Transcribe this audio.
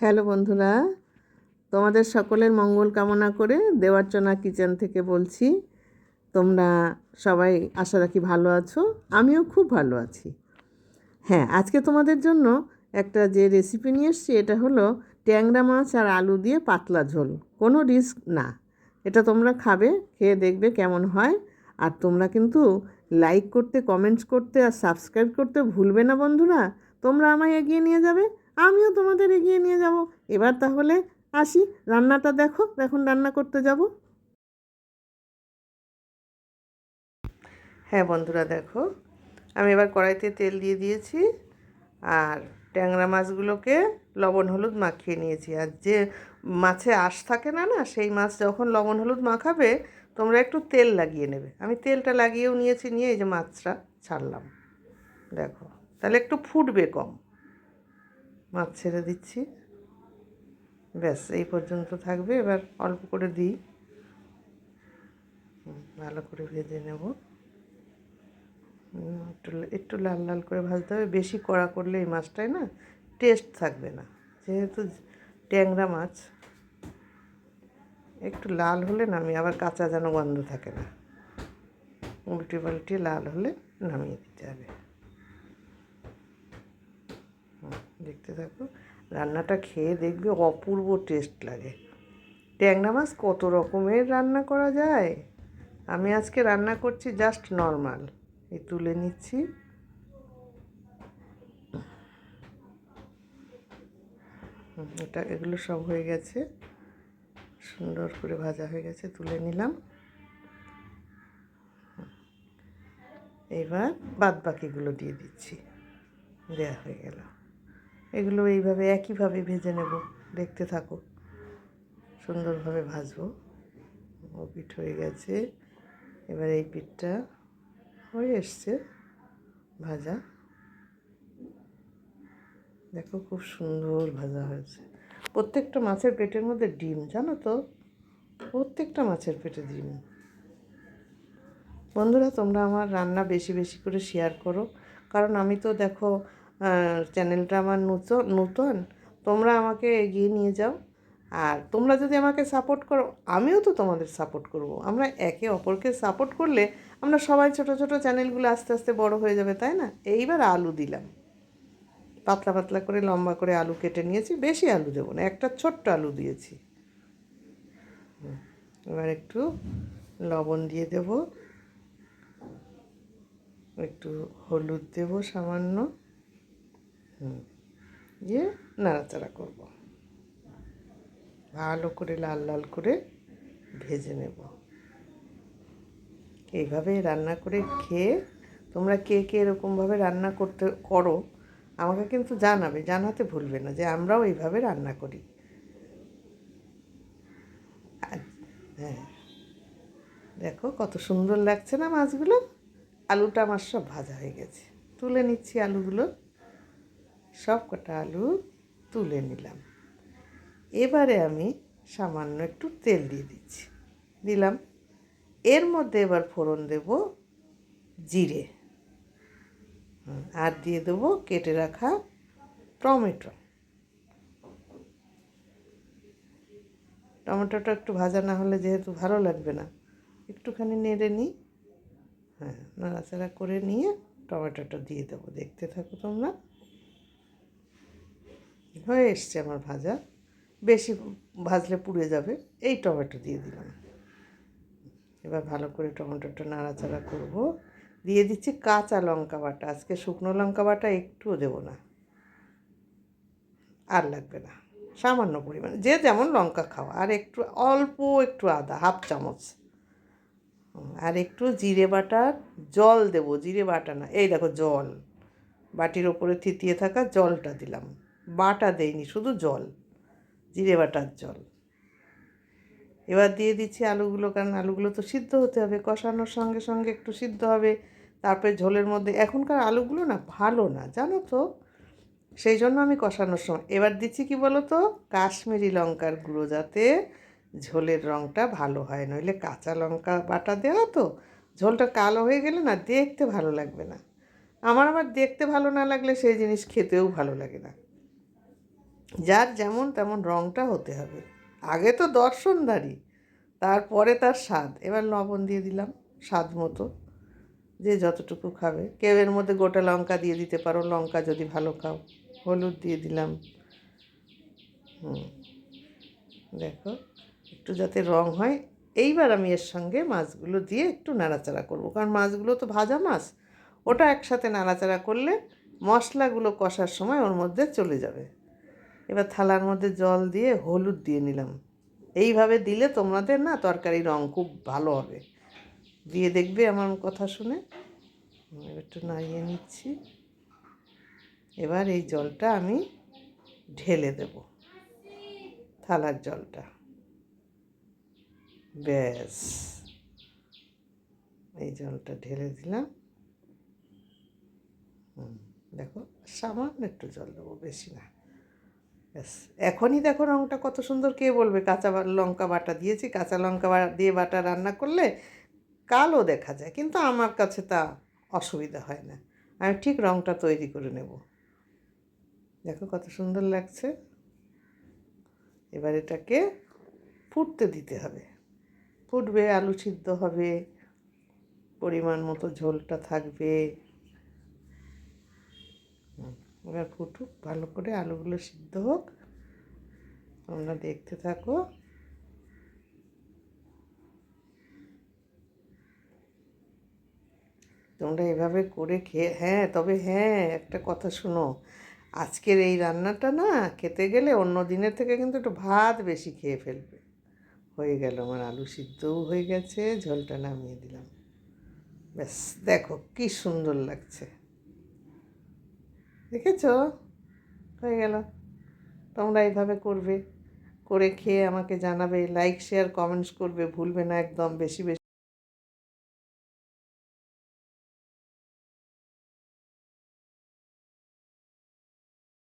Hello বন্ধুরা, তোমাদের সকলের মঙ্গল কামনা করে দেওয়ার্চনা কিচেন থেকে বলছি, তোমরা সবাই আশা রাখি ভালো আছো, আমিও খুব ভালো আছি। হ্যাঁ আজকে তোমাদের জন্য একটা যে রেসিপি নিয়ে এসছি, এটা হলো ট্যাংরা মাছ আর আলু দিয়ে পাতলা ঝোল। কোনো রিস্ক না। এটা তোমরা খাবে, খেয়ে দেখবে কেমন হয়। আর তোমরা কিন্তু লাইক করতে কমেন্টস করতে আর সাবস্ক্রাইব করতে ভুলবে না বন্ধুরা। তোমরা আমায় এগিয়ে নিয়ে যাবে। আমিও তোমাদের এগিয়ে নিয়ে যাব। এবার তাহলে আসি। রান্নাটা দেখো, এখন রান্না করতে যাব। হ্যাঁ বন্ধুরা, দেখো, আমি এবার কড়াইতে তেল দিয়ে দিয়েছি আর ট্যাংরা মাছগুলোকে লবণ হলুদ মাখিয়ে নিয়েছি। আর যে মাছে আঁশ থাকে না না, সেই মাছ যখন লবণ হলুদ মাখাবে, তোমরা একটু তেল লাগিয়ে নেবে। আমি তেলটা লাগিয়েও নিয়েছি, নিয়ে এই যে মাছটা ছাড়লাম। দেখো, তাহলে একটু ফুটবে কম। মাছ ছেড়ে দিচ্ছি। ব্যাস, এই পর্যন্ত থাকবে। এবার অল্প করে দিই। ভালো করে ভেজে নেব। একটু একটু লাল লাল করে ভাজতে হবে। বেশি কড়া করলে এই মাছটায় না টেস্ট থাকবে না। যেহেতু ট্যাংরা মাছ, একটু লাল হলে নামি আবার কাঁচা যেন গন্ধ থাকে না। উল্টে পাল্টে লাল হলে নামিয়ে দিতে হবে হুম, দেখতে থাকো। রান্নাটা খেয়ে দেখবে অপূর্ব টেস্ট লাগে। ট্যাংরা মাছ কত রকমের রান্না করা যায়? আমি আজকে রান্না করছি জাস্ট নর্মাল এই তুলে নিচ্ছি। এটা, এগুলো সব হয়ে গেছে। সুন্দর করে ভাজা হয়ে গেছে, তুলে নিলাম। এবার বাদ বাকিগুলো দিয়ে দিচ্ছি। দেওয়া হয়ে গেল। এগুলো এইভাবে, একইভাবে ভেজে নেব। দেখতে থাকো। সুন্দরভাবে ভাজবো। ও পিঠ হয়ে গেছে। এবার এই পিঠটা হয়ে এসছে ভাজা। দেখো খুব সুন্দর ভাজা হয়েছে। প্রত্যেকটা মাছের পেটের মধ্যে ডিম, জানো তো? প্রত্যেকটা মাছের পেটে ডিম। বন্ধুরা, তোমরা আমার রান্না বেশি বেশি করে শেয়ার করো। কারণ আমি তো দেখো চ্যানেলটা আমার নূতন নূতন, তোমরা আমাকে এগিয়ে নিয়ে যাও। আর তোমরা যদি আমাকে সাপোর্ট করো, আমিও তো তোমাদের সাপোর্ট করব। আমরা একে অপরকে সাপোর্ট করলে আমরা সবাই ছোট ছোট চ্যানেলগুলো আস্তে আস্তে বড় হয়ে যাবে, তাই না? এইবার আলু দিলাম। পাতলা পাতলা করে, লম্বা করে আলু কেটে নিয়েছি। বেশি আলু দেবো না, একটা ছোট্ট আলু দিয়েছি। এবার একটু লবণ দিয়ে দেব। একটু হলুদ দেব সামান্য। হুম, দিয়ে নাড়াচাড়া করব। ভালো করে লাল লাল করে ভেজে নেব। এইভাবে রান্না করে খেয়ে তোমরা কে কে এরকমভাবে রান্না করতে করো আমাকে কিন্তু জানাবে। জানাতে ভুলবে না যে আমরাও এইভাবে রান্না করি। হ্যাঁ। দেখো কত সুন্দর লাগছে না মাছগুলো? আলুটা আমার সব ভাজা হয়ে গেছে। তুলে নিচ্ছি আলুগুলো। সব কটা আলু তুলে নিলাম। এবারে আমি সামান্য একটু তেল দিয়ে দিচ্ছি। দিলাম। এর মধ্যে এবার ফোড়ন দেব জিরে। আর দিয়ে দেবো কেটে রাখা টমেটো। টমেটোটা একটু ভাজা না হলে যেহেতু ভালো লাগবে না, একটুখানি নেড়ে নিই। হ্যাঁ নাড়াচাড়া করে নিয়ে টমেটোটা দিয়ে দেবো। দেখতে থাকো তোমরা। হয়ে এসছে আমার ভাজা। বেশি ভাজলে পুড়ে যাবে। এই টমেটো দিয়ে দিলাম। এবার ভালো করে টমেটোটা নাড়াচাড়া করব। দিয়ে দিচ্ছি কাঁচা লঙ্কা বাটা। আজকে শুকনো লঙ্কা বাটা একটুও দেবো না। আর লাগবে না। সামান্য পরিমাণে। যে যেমন লঙ্কা খাওয়া। আর একটু, অল্প একটু আদা, হাফ চামচ। আর একটু জিরে বাটার জল দেবো। জিরে বাটা না। এই দেখো জল। বাটির ওপরে থিতিয়ে থাকা জলটা দিলাম। বাটা দেইনি, শুধু জল, জিরে বাটার জল। এবার দিয়ে দিচ্ছি আলুগুলো, কারণ আলুগুলো তো সিদ্ধ হতে হবে, কষানোর সঙ্গে সঙ্গে একটু সিদ্ধ হবে, তারপরে ঝোলের মধ্যে, এখনকার আলুগুলো না ভালো না, জানো তো? সেই জন্য আমি কষানোর সময়, এবার দিচ্ছি কি বলো তো কাশ্মীরি লঙ্কার গুঁড়ো যাতে ঝোলের রঙটা ভালো হয়, নইলে কাঁচা লঙ্কা বাটা দেওয়া তো, ঝোলটা কালো হয়ে গেলে না দেখতে ভালো লাগবে না। আমার আবার দেখতে ভালো না লাগলে সেই জিনিস খেতেও ভালো লাগে না। যার যেমন তেমন রঙটা হতে হবে। আগে তো দর্শনদারি তারপরে তার স্বাদ। এবার লবণ দিয়ে দিলাম স্বাদ মতো, যে যতটুকু খাবে। কেউ এর মধ্যে গোটা লঙ্কা দিয়ে দিতে পারো, লঙ্কা যদি ভালো খাও। হলুদ দিয়ে দিলাম। হুম, দেখো, একটু যাতে রং হয়। এইবার আমি এর সঙ্গে মাছগুলো দিয়ে একটু নাড়াচাড়া করব। কারণ মাছগুলো তো ভাজা মাছ, ওটা একসাথে নাড়াচাড়া করলে মশলাগুলো কষার সময় ওর মধ্যে চলে যাবে। এবার থালার মধ্যে জল দিয়ে হলুদ দিয়ে নিলাম। এইভাবে দিলে তোমাদের না তরকারি রং খুব ভালো হবে। দিয়ে দেখবে আমার কথা শুনে। একটু নাড়িয়ে নিচ্ছি। এবার এই জলটা আমি ঢেলে দেব। থালার জলটা। ব্যাস। এই জলটা ঢেলে দিলাম। দেখো, সামান্য একটু জল দেবো, বেশি না। ব্যাস। এখনই দেখো রঙটা কত সুন্দর। কে বলবে? কাঁচা লঙ্কা বাটা দিয়েছি। কাঁচা লঙ্কা দিয়ে বাটা রান্না করলে কালো দেখা যায়। কিন্তু আমার কাছে তা অসুবিধা হয় না। আমি ঠিক রঙটা তৈরি করে নেব। দেখো কত সুন্দর লাগছে। এবার এটাকে ফুটতে দিতে হবে। ফুটবে, আলু সিদ্ধ হবে, পরিমাণ মতো ঝোলটা থাকবে। এবার ফুটুক, ভালো করে আলুগুলো সিদ্ধ হোক। তোমরা দেখতে থাকো। তোমরা এভাবে করে খেয়ে হ্যাঁ তবে হ্যাঁ একটা কথা শোনো। আজকের এই রান্নাটা না খেতে গেলে অন্য দিনের থেকে কিন্তু একটু ভাত বেশি খেয়ে ফেলবে। হয়ে গেল, আমার আলু সিদ্ধও হয়ে গেছে, ঝোলটা নামিয়ে দিলাম। ব্যাস, দেখো কি সুন্দর লাগছে। দেখেছ? হয়ে গেল। তোমরা এইভাবে করবে, করে খেয়ে আমাকে জানাবে লাইক শেয়ার কমেন্টস করবে, ভুলবে না একদম, বেশি বেশি।